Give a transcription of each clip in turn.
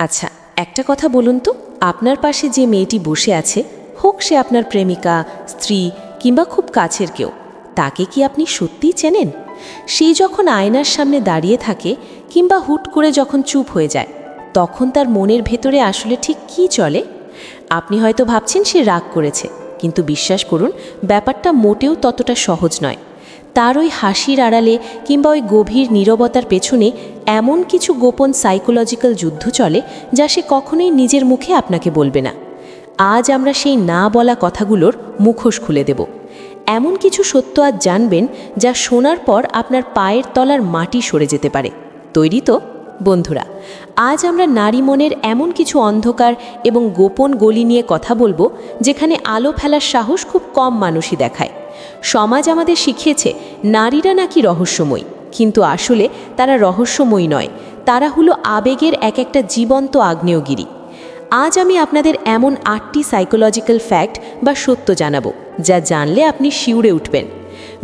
আচ্ছা একটা কথা বলুন তো। আপনার পাশে যে মেয়েটি বসে আছে, হোক সে আপনার প্রেমিকা, স্ত্রী কিংবা খুব কাছের কেউ, তাকে কি আপনি সত্যিই চেনেন? সে যখন আয়নার সামনে দাঁড়িয়ে থাকে কিংবা হুট করে যখন চুপ হয়ে যায়, তখন তার মনের ভেতরে আসলে ঠিক কী চলে? আপনি হয়তো ভাবছেন সে রাগ করেছে, কিন্তু বিশ্বাস করুন, ব্যাপারটা মোটেও ততটা সহজ নয়। তার ওই হাসির আড়ালে কিংবা ওই গভীর নীরবতার পেছনে এমন কিছু গোপন সাইকোলজিক্যাল যুদ্ধ চলে যা সে কখনোই নিজের মুখে আপনাকে বলবে না। আজ আমরা সেই না বলা কথাগুলোর মুখোশ খুলে দেব। এমন কিছু সত্য আজ জানবেন যা শোনার পর আপনার পায়ের তলার মাটি সরে যেতে পারে। তৈরি তো? বন্ধুরা, আজ আমরা নারী মনের এমন কিছু অন্ধকার এবং গোপন গলি নিয়ে কথা বলব যেখানে আলো ফেলার সাহস খুব কম মানুষই দেখায়। সমাজ আমাদের শিখিয়েছে, নারীরা নাকি রহস্যময়ী। কিন্তু আসলে তারা রহস্যময়ী নয়। তারা হলো আবেগের এক একটা জীবন্ত আগ্নেয়গিরি। আজ আমি আপনাদের এমন আটটি সাইকোলজিক্যাল ফ্যাক্ট বা সত্য জানাব, যা জানলে আপনি শিউরে উঠবেন।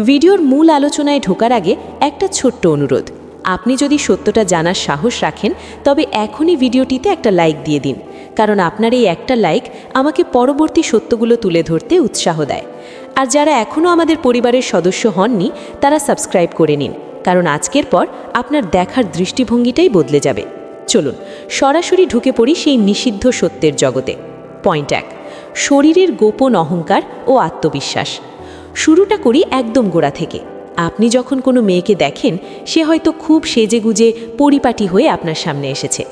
ভিডিওর মূল আলোচনায় ঢোকার আগে একটা ছোট্ট অনুরোধ। আপনি যদি সত্যটা জানার সাহস রাখেন, তবে এখনই ভিডিওটিতে একটা লাইক দিয়ে দিন। কারণ আপনার এই একটা লাইক আমাকে পরবর্তী সত্যগুলো তুলে ধরতে উৎসাহ দেয়। আর যারা এখনও আমাদের পরিবারের সদস্য হননি, তারা সাবস্ক্রাইব করে নিন, কারণ আজকের পর আপনার দেখার দৃষ্টিভঙ্গিটাই বদলে যাবে। চলুন, সরাসরি ঢুকে পড়ি সেই নিষিদ্ধ সত্যের জগতে। পয়েন্ট এক, শরীরের গোপন অহংকার ও আত্মবিশ্বাস। শুরুটা করি একদম গোড়া থেকে। আপনি যখন কোনো মেয়েকে দেখেন, সে হয়তো খুব সেজেগুজে পরিপাটি হয়ে আপনার সামনে এসেছে।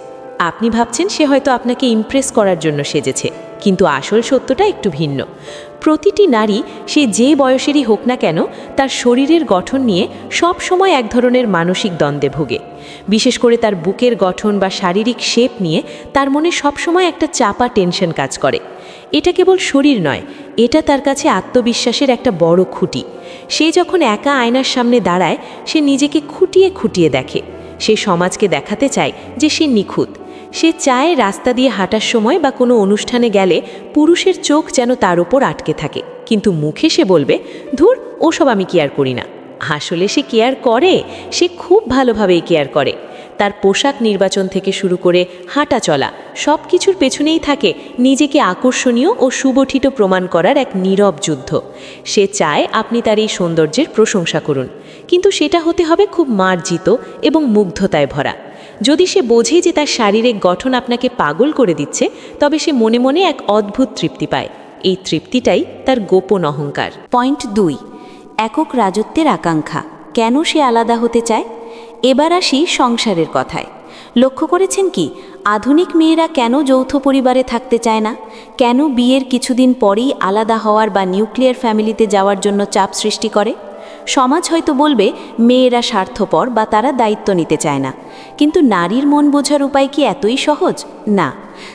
আপনি ভাবছেন সে হয়তো আপনাকে ইমপ্রেস করার জন্য সেজেছে, কিন্তু আসল সত্যটা একটু ভিন্ন। প্রতিটি নারী, সে যে বয়সেরই হোক না কেন, তার শরীরের গঠন নিয়ে সব সময় এক ধরনের মানসিক দ্বন্দ্বে ভোগে। বিশেষ করে তার বুকের গঠন বা শারীরিক শেপ নিয়ে তার মনে সবসময় একটা চাপা টেনশন কাজ করে। এটা কেবল শরীর নয়, এটা তার কাছে আত্মবিশ্বাসের একটা বড় খুঁটি। সে যখন একা আয়নার সামনে দাঁড়ায়, সে নিজেকে খুঁটিয়ে খুঁটিয়ে দেখে। সে সমাজকে দেখাতে চায় যে সে নিখুঁত। সে চায় রাস্তা দিয়ে হাঁটার সময় বা কোনো অনুষ্ঠানে গেলে পুরুষের চোখ যেন তার ওপর আটকে থাকে। কিন্তু মুখে সে বলবে, ধুর, ওসব আমি কেয়ার করি না। আসলে সে কেয়ার করে, সে খুব ভালোভাবেই কেয়ার করে। তার পোশাক নির্বাচন থেকে শুরু করে হাঁটা চলা সব কিছুর পেছনেই থাকে নিজেকে আকর্ষণীয় ও সুগঠিত প্রমাণ করার এক নীরব যুদ্ধ। সে চায় আপনি তার এই সৌন্দর্যের প্রশংসা করুন। কিন্তু সেটা হতে হবে খুব মার্জিত এবং মুগ্ধতায় ভরা। যদি সে বোঝে যে তার শারীরিক গঠন আপনাকে পাগল করে দিচ্ছে, তবে সে মনে মনে এক অদ্ভুত তৃপ্তি পায়। এই তৃপ্তিটাই তার গোপন অহংকার। পয়েন্ট দুই, একক রাজত্বের আকাঙ্ক্ষা। কেন সে আলাদা হতে চায়? এবার আসি সংসারের কথায়। লক্ষ্য করেছেন কি, আধুনিক মেয়েরা কেন যৌথ পরিবারে থাকতে চায় না? কেন বিয়ের কিছুদিন পরেই আলাদা হওয়ার বা নিউক্লিয়ার ফ্যামিলিতে যাওয়ার জন্য চাপ সৃষ্টি করে? সমাজ হয়তো বলবে, মেয়েরা স্বার্থপর বা তারা দায়িত্ব নিতে চায় না। কিন্তু নারীর মন বোঝার উপায় কি এতই সহজ? না।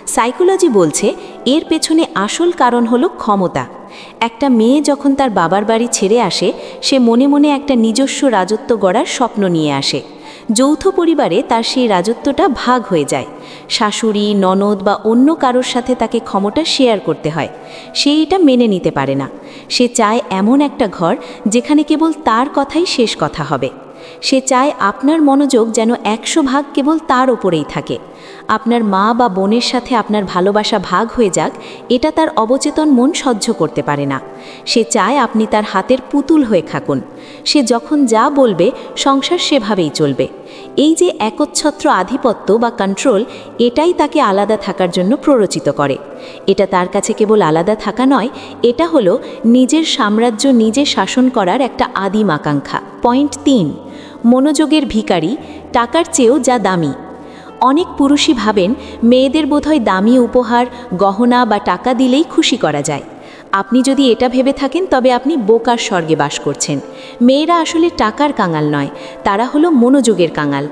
সাইকোলজি বলছে, এর পেছনে আসল কারণ হলো ক্ষমতা। একটা মেয়ে যখন তার বাবার বাড়ি ছেড়ে আসে, সে মনে মনে একটা নিজস্ব রাজত্ব গড়ার স্বপ্ন নিয়ে আসে। যৌথ পরিবারে তার সেই রাজত্বটা ভাগ হয়ে যায়। শাশুড়ি, ননদ বা অন্য কারোর সাথে তাকে ক্ষমতা শেয়ার করতে হয়। সে এটা মেনে নিতে পারে না। সে চায় এমন একটা ঘর যেখানে কেবল তার কথাই শেষ কথা হবে। সে চায় আপনার মনোযোগ যেন একশো ভাগ কেবল তার ওপরেই থাকে। আপনার মা বা বোনের সাথে আপনার ভালোবাসা ভাগ হয়ে যাক, এটা তার অবচেতন মন সহ্য করতে পারে না। সে চায় আপনি তার হাতের পুতুল হয়ে থাকুন। সে যখন যা বলবে, সংসার সেভাবেই চলবে। এই যে একচ্ছত্র আধিপত্য বা কন্ট্রোল এটাই তাকে আলাদা থাকার জন্য প্ররোচিত করে। এটা তার কাছে কেবল আলাদা থাকা নয়, এটা হলো নিজের সাম্রাজ্য নিজে শাসন করার একটা আদিম আকাঙ্ক্ষা। পয়েন্ট তিন, মনোযোগের ভিকারি টাকার চেয়েও যা দামি। অনেক পুরুষই ভাবেন, মেয়েদের বোধহয় দামি উপহার, গহনা বা টাকা দিলেই খুশি করা যায়। আপনি যদি এটা ভেবে থাকেন, তবে আপনি বোকার স্বর্গে বাস করছেন। মেয়েরা আসলে টাকার কাঙাল নয়, তারা হলো মনোযোগের কাঙাল।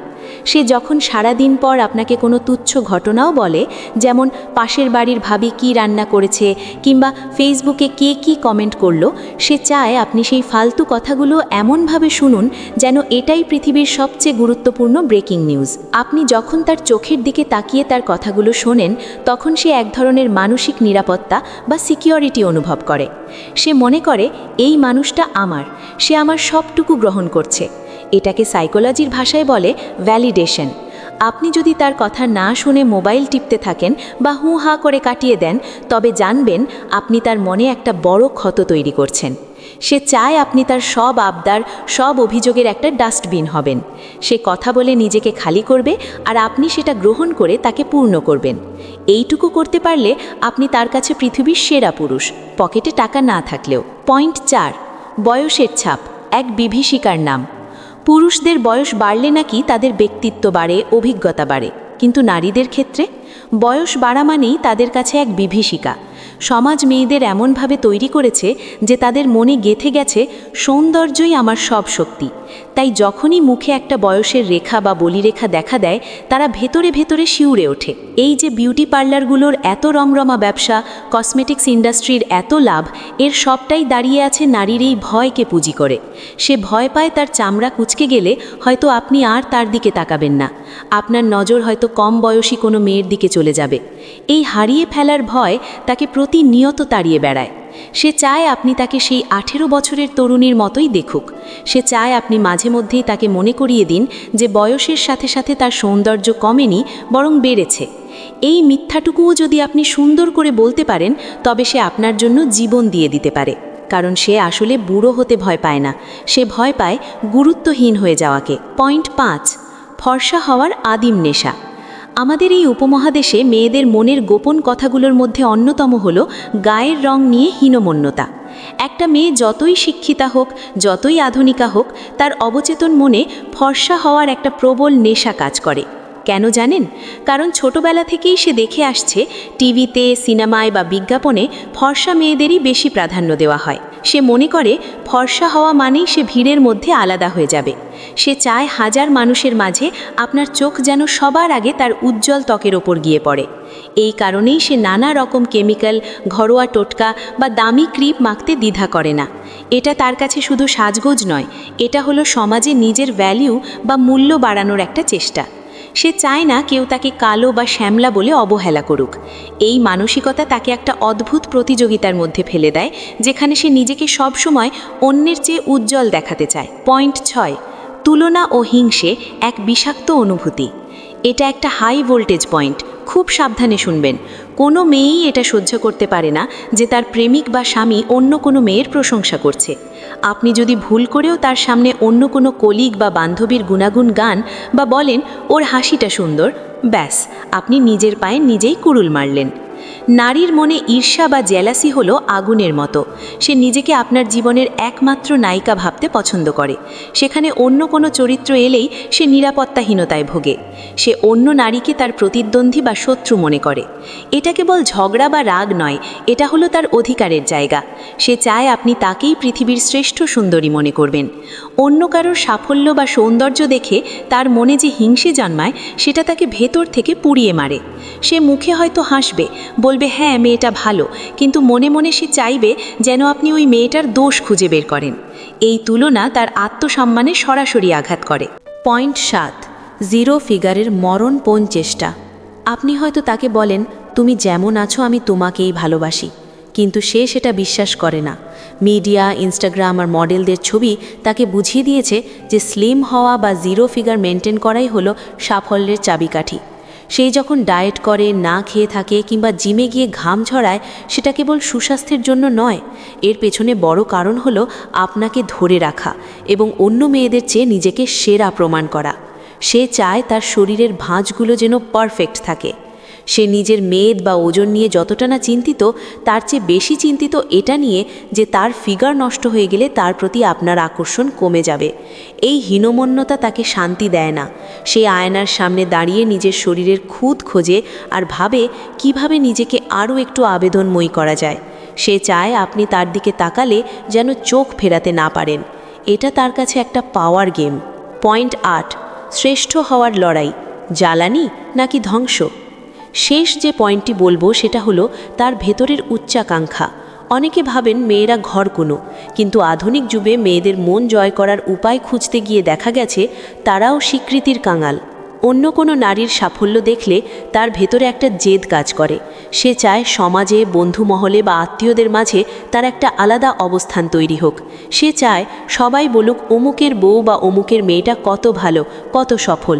সে যখন সারা দিন পর আপনাকে কোনো তুচ্ছ ঘটনাও বলে, যেমন পাশের বাড়ির ভাবি কি রান্না করেছে কিংবা ফেসবুকে কে কি কমেন্ট করল, সে চায় আপনি সেই ফালতু কথাগুলো এমনভাবে শুনুন যেন এটাই পৃথিবীর সবচেয়ে গুরুত্বপূর্ণ ব্রেকিং নিউজ। আপনি যখন তার চোখের দিকে তাকিয়ে তার কথাগুলো শোনেন, তখন সে এক ধরনের মানসিক নিরাপত্তা বা সিকিউরিটি অনুভব করে। সে মনে করে, এই মানুষটা আমার। সে আমার সবটুকু গ্রহণ করছে। এটাকে সাইকোলজির ভাষায় বলে ভ্যালিডেশন আপনি যদি তার কথা না শুনে মোবাইল টিপতে থাকেন বা হু হা করে কাটিয়ে দেন, তবে জানবেন আপনি তার মনে একটা বড় ক্ষত তৈরি করছেন। সে চায় আপনি তার সব আবদার, সব অভিযোগের একটা ডাস্টবিন হবেন। সে কথা বলে নিজেকে খালি করবে আর আপনি সেটা গ্রহণ করে তাকে পূর্ণ করবেন। এইটুকু করতে পারলে আপনি তার কাছে পৃথিবীর সেরা পুরুষ, পকেটে টাকা না থাকলেও। পয়েন্ট চার, বয়সের ছাপ, এক বিভীষিকার নাম। পুরুষদের বয়স বাড়লে নাকি তাদের ব্যক্তিত্ব বাড়ে, অভিজ্ঞতা বাড়ে। কিন্তু নারীদের ক্ষেত্রে বয়স বাড়া মানেই তাদের কাছে এক বিভীষিকা। সমাজ মেয়েদের এমনভাবে তৈরি করেছে যে তাদের মনে গেথে গেছে, সৌন্দর্যই আমার সব শক্তি। তাই যখনই মুখে একটা বয়সের রেখা বা বলিরেখা দেখা দেয়, তারা ভেতরে ভেতরে শিউরে ওঠে। এই যে বিউটি পার্লারগুলোর এত রমরমা ব্যবসা, কসমেটিক্স ইন্ডাস্ট্রির এত লাভ, এর সবটাই দাঁড়িয়ে আছে নারীর এই ভয়কে পুঁজি করে। সে ভয় পায় তার চামড়া কুচকে গেলে হয়তো আপনি আর তার দিকে তাকাবেন না। আপনার নজর হয়তো কম বয়সী কোনো মেয়ের দিকে চলে যাবে। এই হারিয়ে ফেলার ভয় তাকে প্রতিনিয়ত তাড়িয়ে বেড়ায়। সে চায় আপনি তাকে সেই আঠেরো বছরের তরুণীর মতোই দেখুক। সে চায় আপনি মাঝে মধ্যেই তাকে মনে করিয়ে দিন যে বয়সের সাথে সাথে তার সৌন্দর্য কমেনি, বরং বেড়েছে। এই মিথ্যাটুকুও যদি আপনি সুন্দর করে বলতে পারেন, তবে সে আপনার জন্য জীবন দিয়ে দিতে পারে। কারণ সে আসলে বুড়ো হতে ভয় পায় না। সে ভয় পায় গুরুত্বহীন হয়ে যাওয়াকে। পয়েন্ট পাঁচ, ফর্সা হওয়ার আদিম নেশা। আমাদের এই উপমহাদেশে মেয়েদের মনের গোপন কথাগুলোর মধ্যে অন্যতম হল গায়ের রং নিয়ে হীনমন্যতা। একটা মেয়ে যতই শিক্ষিতা হোক, যতই আধুনিকা হোক, তার অবচেতন মনে ফর্সা হওয়ার একটা প্রবল নেশা কাজ করে। কেন জানেন? কারণ ছোটবেলা থেকেই সে দেখে আসছে, টিভিতে, সিনেমায় বা বিজ্ঞাপনে ফর্সা মেয়েদেরই বেশি প্রাধান্য দেওয়া হয়। সে মনে করে, ফর্সা হওয়া মানেই সে ভিড়ের মধ্যে আলাদা হয়ে যাবে। সে চায় হাজার মানুষের মাঝে আপনার চোখ যেন সবার আগে তার উজ্জ্বল ত্বকের ওপর গিয়ে পড়ে। এই কারণেই সে নানা রকম কেমিক্যাল, ঘরোয়া টোটকা বা দামি ক্রিপ মাখতে দ্বিধা করে না। এটা তার কাছে শুধু সাজগোজ নয়, এটা হলো সমাজে নিজের ভ্যালিউ বা মূল্য বাড়ানোর একটা চেষ্টা। সে চায় না কেউ তাকে কালো বা শ্যামলা বলে অবহেলা করুক। এই মানসিকতা তাকে একটা অদ্ভুত প্রতিযোগিতার মধ্যে ফেলে দেয়, যেখানে সে নিজেকে সবসময় অন্যের চেয়ে উজ্জ্বল দেখাতে চায়। পয়েন্ট ছয়, তুলনা ও হিংসে এক বিষাক্ত অনুভূতি। এটা একটা হাই ভোল্টেজ পয়েন্ট, খুব সাবধানে শুনবেন। কোনো মেয়েই এটা সহ্য করতে পারে না যে তার প্রেমিক বা স্বামী অন্য কোনো মেয়ের প্রশংসা করছে। আপনি যদি ভুল করেও তার সামনে অন্য কোনো কলিগ বা বান্ধবীর গুণাগুণ গান বা বলেন, ওর হাসিটা সুন্দর, ব্যাস, আপনি নিজের পায়ে নিজেই কুড়ুল মারলেন। নারীর মনে ঈর্ষা বা জেলাসি হলো আগুনের মতো। সে নিজেকে আপনার জীবনের একমাত্র নায়িকা ভাবতে পছন্দ করে। সেখানে অন্য কোনো চরিত্র এলেই সে নিরাপত্তাহীনতায় ভোগে। সে অন্য নারীকে তার প্রতিদ্বন্দ্বী বা শত্রু মনে করে। এটা কেবল ঝগড়া বা রাগ নয়, এটা হলো তার অধিকারের জায়গা। সে চায় আপনি তাকেই পৃথিবীর শ্রেষ্ঠ সুন্দরী মনে করবেন। অন্য কারোর সাফল্য বা সৌন্দর্য দেখে তার মনে যে হিংসে জন্মায়, সেটা তাকে ভেতর থেকে পুড়িয়ে মারে। সে মুখে হয়তো হাসবে বলবে হ্যাঁ মেয়েটা ভালো। কিন্তু মনে মনে সে চাইবে যেন আপনি ওই মেয়েটার দোষ খুঁজে বের করেন। এই তুলনা তার আত্মসম্মানে সরাসরি আঘাত করে। পয়েন্ট সাত, জিরো ফিগারের মরণপণ চেষ্টা। আপনি হয়তো তাকে বলেন, তুমি যেমন আছো, আমি তোমাকেই ভালোবাসি। কিন্তু সে সেটা বিশ্বাস করে না। মিডিয়া, ইনস্টাগ্রাম আর মডেলদের ছবি তাকে বুঝিয়ে দিয়েছে যে, স্লিম হওয়া বা জিরো ফিগার মেনটেন করাই হলো সাফল্যের চাবিকাঠি। সেই যখন ডায়েট করে, না খেয়ে থাকে কিংবা জিমে গিয়ে ঘাম ঝরায়, সেটা কেবল সুস্বাস্থ্যের জন্য নয়। এর পেছনে বড় কারণ হলো আপনাকে ধরে রাখা এবং অন্য মেয়েদের চেয়ে নিজেকে সেরা প্রমাণ করা। সে চায় তার শরীরের ভাঁজগুলো যেন পারফেক্ট থাকে। সে নিজের মেদ বা ওজন নিয়ে যতটা না চিন্তিত, তার চেয়ে বেশি চিন্তিত এটা নিয়ে যে তার ফিগার নষ্ট হয়ে গেলে তার প্রতি আপনার আকর্ষণ কমে যাবে। এই হীনমন্যতা তাকে শান্তি দেয় না। সে আয়নার সামনে দাঁড়িয়ে নিজের শরীরের খুদ খোঁজে আর ভাবে কীভাবে নিজেকে আরও একটু আবেদনময়ী করা যায়। সে চায় আপনি তার দিকে তাকালে যেন চোখ ফেরাতে না পারেন। এটা তার কাছে একটা পাওয়ার গেম। পয়েন্ট আট, শ্রেষ্ঠ হওয়ার লড়াই। জ্বালানি নাকি ধ্বংস? শেষ যে পয়েন্টটি বলব সেটা হলো তার ভেতরের উচ্চাকাঙ্ক্ষা। অনেকে ভাবেন মেয়েরা ঘর কোনো, কিন্তু আধুনিক যুগে মেয়েদের মন জয় করার উপায় খুঁজতে গিয়ে দেখা গেছে তারাও স্বীকৃতির কাঙাল। অন্য কোনো নারীর সাফল্য দেখলে তার ভেতরে একটা জেদ কাজ করে। সে চায় সমাজে, বন্ধু মহলে বা আত্মীয়দের মাঝে তার একটা আলাদা অবস্থান তৈরি হোক। সে চায় সবাই বলুক অমুকের বউ বা অমুকের মেয়েটা কত ভালো, কত সফল।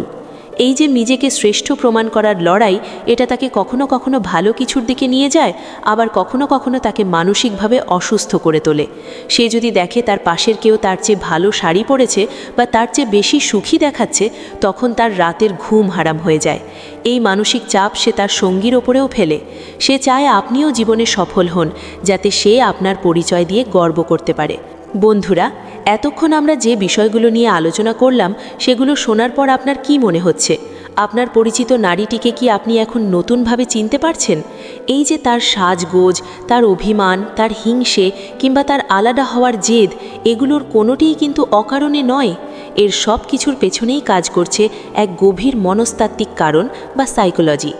এই যে নিজেকে শ্রেষ্ঠ প্রমাণ করার লড়াই, এটা তাকে কখনো কখনো ভালো কিছুর দিকে নিয়ে যায়, আবার কখনো কখনো তাকে মানসিকভাবে অসুস্থ করে তোলে। সে যদি দেখে তার পাশের কেউ তার চেয়ে ভালো শাড়ি পরেছে বা তার চেয়ে বেশি সুখী দেখাচ্ছে, তখন তার রাতের ঘুম হারাম হয়ে যায়। এই মানসিক চাপ সে তার সঙ্গীর ওপরেও ফেলে। সে চায় আপনিও জীবনে সফল হন, যাতে সে আপনার পরিচয় দিয়ে গর্ব করতে পারে। বন্ধুরা এতক্ষণ আমরা যে বিষয়গুলো নিয়ে আলোচনা করলাম, সেগুলো শোনার পর আপনার কি মনে হচ্ছে? আপনার পরিচিত নারীটিকে কি আপনি এখন নতুনভাবে চিনতে পারছেন? এই যে তার সাজগোজ, তার অভিমান, তার হিংসে কিংবা তার আলাদা হওয়ার জেদ, এগুলোর কোনোটিই কিন্তু অকারণে নয়। এর সব কিছুর পেছনেই কাজ করছে এক গভীর মনস্তাত্ত্বিক কারণ বা সাইকোলজি।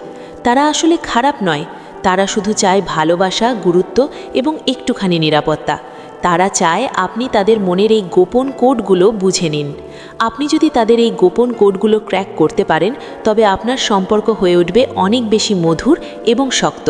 তারা আসলে খারাপ নয়। তারা শুধু চায় ভালোবাসা, গুরুত্ব এবং একটুখানি নিরাপত্তা। তারা চায় আপনি তাদের মনের এই গোপন কোডগুলো বুঝে নিন। আপনি যদি তাদের এই গোপন কোডগুলো ক্র্যাক করতে পারেন, তবে আপনার সম্পর্ক হয়ে উঠবে অনেক বেশি মধুর এবং শক্ত।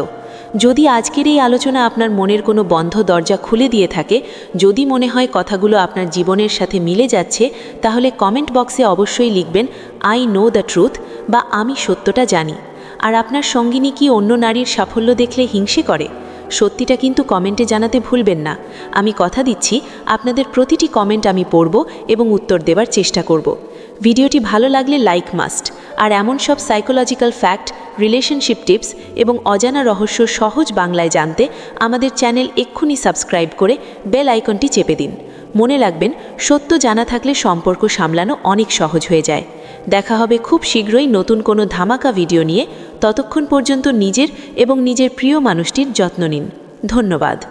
যদি আজকের এই আলোচনা আপনার মনের কোনো বন্ধ দরজা খুলে দিয়ে থাকে, যদি মনে হয় কথাগুলো আপনার জীবনের সাথে মিলে যাচ্ছে, তাহলে কমেন্ট বক্সে অবশ্যই লিখবেন আই নো দ্য ট্রুথ বা আমি সত্যটা জানি আর আপনার সঙ্গিনী কি অন্য নারীর সাফল্য দেখলে হিংসে করে? সত্যিটা কিন্তু কমেন্টে জানাতে ভুলবেন না। আমি কথা দিচ্ছি, আপনাদের প্রতিটি কমেন্ট আমি পড়ব এবং উত্তর দেবার চেষ্টা করব। ভিডিওটি ভালো লাগলে লাইক মাস্ট। আর এমন সব সাইকোলজিক্যাল ফ্যাক্ট রিলেশনশিপ টিপস এবং অজানা রহস্য সহজ বাংলায় জানতে আমাদের চ্যানেল এক্ষুনি সাবস্ক্রাইব করে বেল আইকনটি চেপে দিন। মনে রাখবেন, সত্য জানা থাকলে সম্পর্ক সামলানো অনেক সহজ হয়ে যায়। দেখা হবে খুব শীঘ্রই নতুন কোনো ধামাকা ভিডিও নিয়ে। ততক্ষণ পর্যন্ত নিজের এবং নিজের প্রিয় মানুষটির যত্ন নিন। ধন্যবাদ।